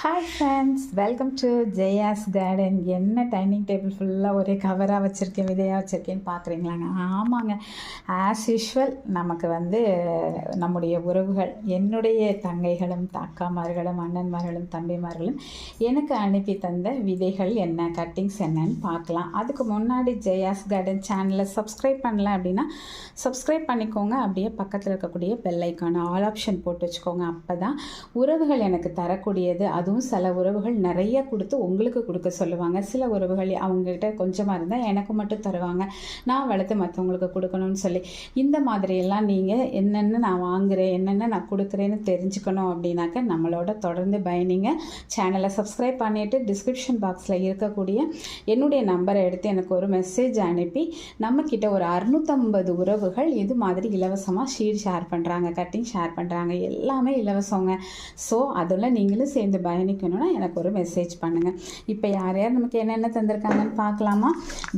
Hi friends welcome to Jaya's garden என்ன dining table ஃபுல்லாக ஒரே கவராக வச்சுருக்கேன் விதையாக வச்சுருக்கேன்னு பார்க்குறீங்களாங்க? ஆமாங்க. ஆஸ் யூஷுவல் நமக்கு வந்து நம்முடைய உறவுகள் என்னுடைய தங்கைகளும் அக்காமார்களும் அண்ணன்மார்களும் தம்பிமார்களும் எனக்கு அனுப்பி தந்த விதைகள் என்ன கட்டிங்ஸ் என்னன்னு பார்க்கலாம். அதுக்கு முன்னாடி ஜெயாஸ் கார்டன் சேனலை சப்ஸ்கிரைப் பண்ணல அப்படின்னா சப்ஸ்கிரைப் பண்ணிக்கோங்க. அப்படியே பக்கத்தில் இருக்கக்கூடிய பெல்லைக்கான ஆல் ஆப்ஷன் போட்டு வச்சுக்கோங்க. அப்போ தான் உறவுகள் எனக்கு தரக்கூடியது அது அதுவும் சில உறவுகள் நிறைய கொடுத்து உங்களுக்கு கொடுக்க சொல்லுவாங்க. சில உறவுகள் அவங்ககிட்ட கொஞ்சமாக இருந்தால் எனக்கு மட்டும் தருவாங்க. நான் வளர்த்து மற்றவங்களுக்கு கொடுக்கணும்னு சொல்லி. இந்த மாதிரியெல்லாம் நீங்கள் என்னென்ன நான் வாங்குகிறேன் என்னென்ன நான் கொடுக்குறேன்னு தெரிஞ்சுக்கணும் அப்படின்னாக்க நம்மளோட தொடர்ந்து பயணிங்க. சேனலை சப்ஸ்கிரைப் பண்ணிவிட்டு டிஸ்கிரிப்ஷன் பாக்ஸில் இருக்கக்கூடிய என்னுடைய நம்பரை எடுத்து எனக்கு ஒரு மெசேஜ் அனுப்பி நம்மக்கிட்ட ஒரு அறுநூற்றம்பது உறவுகள் இது மாதிரி இலவசமாக ஷீட் ஷேர் பண்ணுறாங்க கட்டிங் ஷேர் பண்ணுறாங்க எல்லாமே இலவசங்க. ஸோ அதில் நீங்களும் சேர்ந்து பயணிக்கணும்னா எனக்கு ஒரு மெசேஜ் பண்ணுங்கள் இப்போ யார் யார் நமக்கு என்னென்ன தந்திருக்காங்கன்னு பார்க்கலாமா?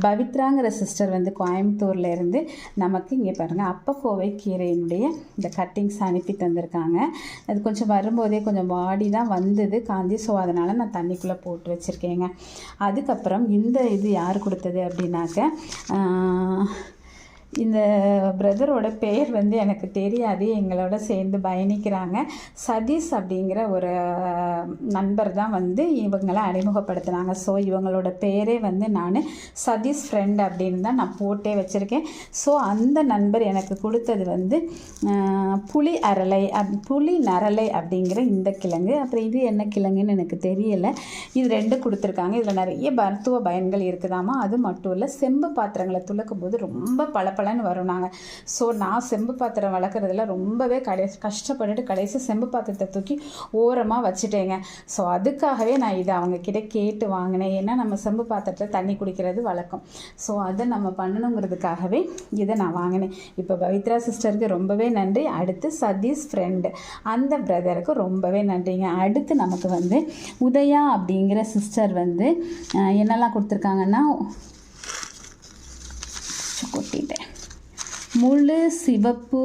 பவித்ராங்கிற சிஸ்டர் வந்து கோயம்புத்தூர்லேருந்து நமக்கு இங்கே பாருங்கள் அப்பக்கோவை கீரையினுடைய இந்த கட்டிங்ஸ் அனுப்பி தந்திருக்காங்க. அது கொஞ்சம் வரும்போதே கொஞ்சம் வாடி தான் வந்தது காந்தி. ஸோ அதனால் நான் தண்ணிக்குள்ளே போட்டு வச்சுருக்கேங்க. அதுக்கப்புறம் இந்த இது யார் கொடுத்தது அப்படின்னாக்க இந்த பிரதரோட பேர் வந்து எனக்கு தெரியாது. எங்களோட சேர்ந்து பயணிக்கிறாங்க. சதீஷ் அப்படிங்கிற ஒரு நண்பர் தான் வந்து இவங்களை அறிமுகப்படுத்தினாங்க. ஸோ இவங்களோட பேரே வந்து நான் சதீஷ் ஃப்ரெண்ட் அப்படின்னு தான் நான் போட்டே வச்சுருக்கேன். ஸோ அந்த நண்பர் எனக்கு கொடுத்தது வந்து புலி புளி அரலை அப் புளி நரலை அப்படிங்கிற இந்த கிழங்கு. அப்புறம் இது என்ன கிழங்குன்னு எனக்கு தெரியலை. இது ரெண்டு கொடுத்துருக்காங்க. இதில் நிறைய மருத்துவ பயன்கள் இருக்குதாமா? அது மட்டும் இல்லை செம்பு பாத்திரங்களை துளக்கும் போது ரொம்ப பளபளன்னு வரும் நாங்கள் ஸோ நான் செம்பு பாத்திரம் வளர்க்குறதுல ரொம்பவே கடை கஷ்டப்பட்டுட்டு கடைசி செம்பு பாத்திரத்தை தூக்கி ஓரமாக வச்சுட்டேங்க. ஸோ அதுக்காகவே நான் இதை அவங்க கிட்ட கேட்டு வாங்கினேன். ஏன்னா நம்ம செம்பு பாத்திரத்தில் தண்ணி குடிக்கிறது வழக்கம். ஸோ அதை நம்ம பண்ணணுங்கிறதுக்காகவே இதை நான் வாங்கினேன். இப்போ பவித்ரா சிஸ்டருக்கு ரொம்பவே நன்றி. அடுத்து சதீஷ் ஃப்ரெண்டு அந்த பிரதருக்கு ரொம்பவே நன்றிங்க. அடுத்து நமக்கு வந்து உதயா அப்படிங்கிற சிஸ்டர் வந்து என்னெல்லாம் கொடுத்துருக்காங்கன்னா கொட்டிட்டேன். முழு சிவப்பு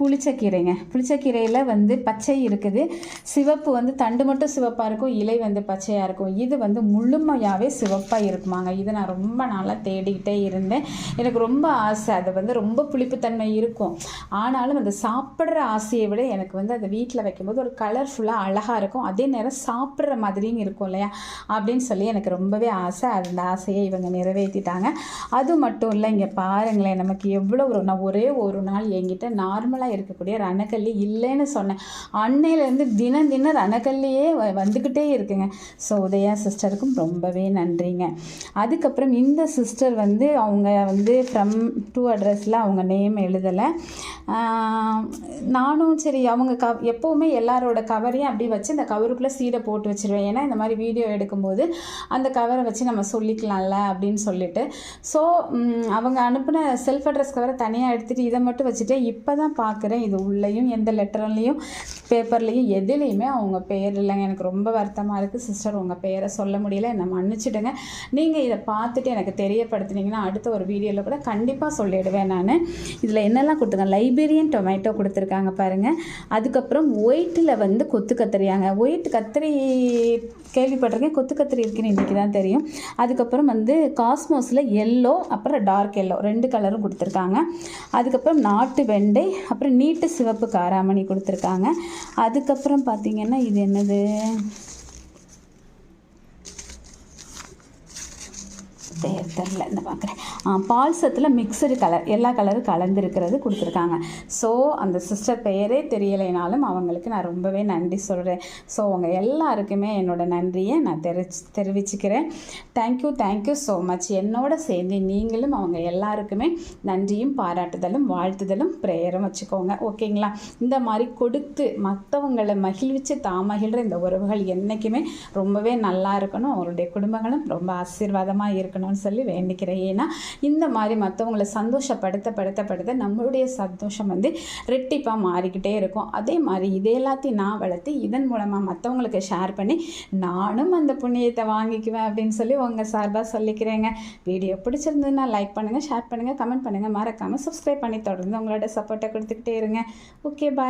புளிச்சக்கீரைங்க. புளிச்சக்கீரையில் வந்து பச்சை இருக்குது. சிவப்பு வந்து தண்டு மட்டும் சிவப்பாக இருக்கும். இலை வந்து பச்சையாக இருக்கும். இது வந்து முழுமையாகவே சிவப்பாக இருக்குமாங்க. இது நான் ரொம்ப நாளாக தேடிக்கிட்டே இருந்தேன். எனக்கு ரொம்ப ஆசை. அது வந்து ரொம்ப புளிப்புத்தன்மை இருக்கும். ஆனாலும் அந்த சாப்பிட்ற ஆசையை விட எனக்கு வந்து அதை வீட்டில் வைக்கும்போது ஒரு கலர்ஃபுல்லாக அழகாக இருக்கும். அதே நேரம் சாப்பிட்ற மாதிரியும் இருக்கும் இல்லையா? அப்படின்னு சொல்லி எனக்கு ரொம்பவே ஆசை. அந்த ஆசையை இவங்க நிறைவேற்றிட்டாங்க அது மட்டும் இல்லை இங்கே பாருங்களேன். நமக்கு எவ்வளோ ஒரு நான் ஒரே ஒரு நாள் என்கிட்ட நார்மலாக இருக்கக்கூடிய ரணக்கல்லி இல்லைன்னு சொன்னேன். அன்னையிலேருந்து தினம் தினம் ரணக்கல்லியே வ- வந்துக்கிட்டே இருக்குங்க. ஸோ உதயா சிஸ்டருக்கும் ரொம்பவே நன்றிங்க. அதுக்கப்புறம் இந்த சிஸ்டர் வந்து அவங்க வந்து ஃப்ரம் டூ அட்ரஸில் அவங்க நேம் எழுதலை. நானும் சரி அவங்க க எப்போவுமே எல்லாரோட கவரையும் அப்படி வச்சு இந்த கவருக்குள்ளே சீடை போட்டு வச்சிருவேன். ஏன்னா இந்த மாதிரி வீடியோ எடுக்கும்போது அந்த கவரை வச்சு நம்ம சொல்லிக்கலாம்ல அப்படின்னு சொல்லிட்டு. ஸோ அவங்க அனுப்பின செல்ஃப் அட்ரஸ் கவரை தனியாக எடுத்துகிட்டு இதை மட்டும் வச்சுட்டு இப்போ தான் பார்க்குறேன். இது உள்ளேயும் எந்த லெட்டர்லேயும் பேப்பர்லேயும் எதுலேயுமே அவங்க பேர் இல்லைங்க. எனக்கு ரொம்ப வருத்தமாக இருக்குது சிஸ்டர் உங்கள் பேரை சொல்ல முடியல. என்னை மன்னிச்சிடுங்க. நீங்கள் இதை பார்த்துட்டு எனக்கு தெரியப்படுத்துனீங்கன்னா அடுத்த ஒரு வீடியோவில் கூட கண்டிப்பாக சொல்லிடுவேன் நான். இதில் என்னெல்லாம் கொடுத்துருக்காங்க? லைபேரியன் டொமேட்டோ கொடுத்துருக்காங்க பாருங்கள் அதுக்கப்புறம் ஒயிட்டில் வந்து கொத்து கத்திரியாங்க. ஒயிட் கத்திரி கேள்விப்பட்டிருக்கேன். கொத்து கத்திரி இருக்குன்னு இன்றைக்கி தான் தெரியும். அதுக்கப்புறம் வந்து காஸ்மோஸில் எல்லோ அப்புறம் டார்க் எல்லோ ரெண்டு கலரும் கொடுத்துருக்காங்க. அதுக்கப்புறம் நாட்டு வெண்டை அப்புறம் நீட்டு சிவப்பு காராமணி கொடுத்துருக்காங்க. அதுக்கப்புறம் பார்த்திங்கன்னா இது என்னது? பேர் தெரில இந்த பார்க்குறேன் பால் சத்தில் மிக்சடு கலர் எல்லா கலரும் கலந்துருக்கிறது கொடுத்துருக்காங்க. ஸோ அந்த சிஸ்டர் பெயரே தெரியலைனாலும் அவங்களுக்கு நான் ரொம்பவே நன்றி சொல்கிறேன் ஸோ அவங்க எல்லாருக்குமே என்னோட நன்றியை நான் தெரி தெரிவிச்சுக்கிறேன். தேங்க்யூ தேங்க்யூ ஸோ மச் என்னோட சேர்ந்து நீங்களும் அவங்க எல்லாருக்குமே நன்றியும் பாராட்டுதலும் வாழ்த்துதலும் ப்ரேயரும் வச்சுக்கோங்க. ஓகேங்களா? இந்த மாதிரி கொடுத்து மற்றவங்களை மகிழ்விச்சு தான் மகிழ்கிற இந்த உறவுகள் என்றைக்குமே ரொம்பவே நல்லா இருக்கணும். அவருடைய குடும்பங்களும் ரொம்ப ஆசீர்வாதமாக இருக்கணும். இருக்கணும்னு சொல்லி வேண்டிக்கிறேன். ஏன்னா இந்த மாதிரி மற்றவங்களை சந்தோஷப்படுத்த படுத்த படுத்த நம்மளுடைய சந்தோஷம் வந்து ரெட்டிப்பாக மாறிக்கிட்டே இருக்கும். அதே மாதிரி இது எல்லாத்தையும் நான் வளர்த்து இதன் மூலமாக மற்றவங்களுக்கு ஷேர் பண்ணி நானும் அந்த புண்ணியத்தை வாங்கிக்குவேன் அப்படின்னு சொல்லி உங்கள் சார்பாக சொல்லிக்கிறேங்க. வீடியோ பிடிச்சிருந்ததுன்னா லைக் பண்ணுங்கள் ஷேர் பண்ணுங்கள் கமெண்ட் பண்ணுங்கள் மறக்காமல் சப்ஸ்கிரைப் பண்ணி தொடர்ந்து உங்களோட சப்போர்ட்டை கொடுத்துக்கிட்டே இருங்க. Okay bye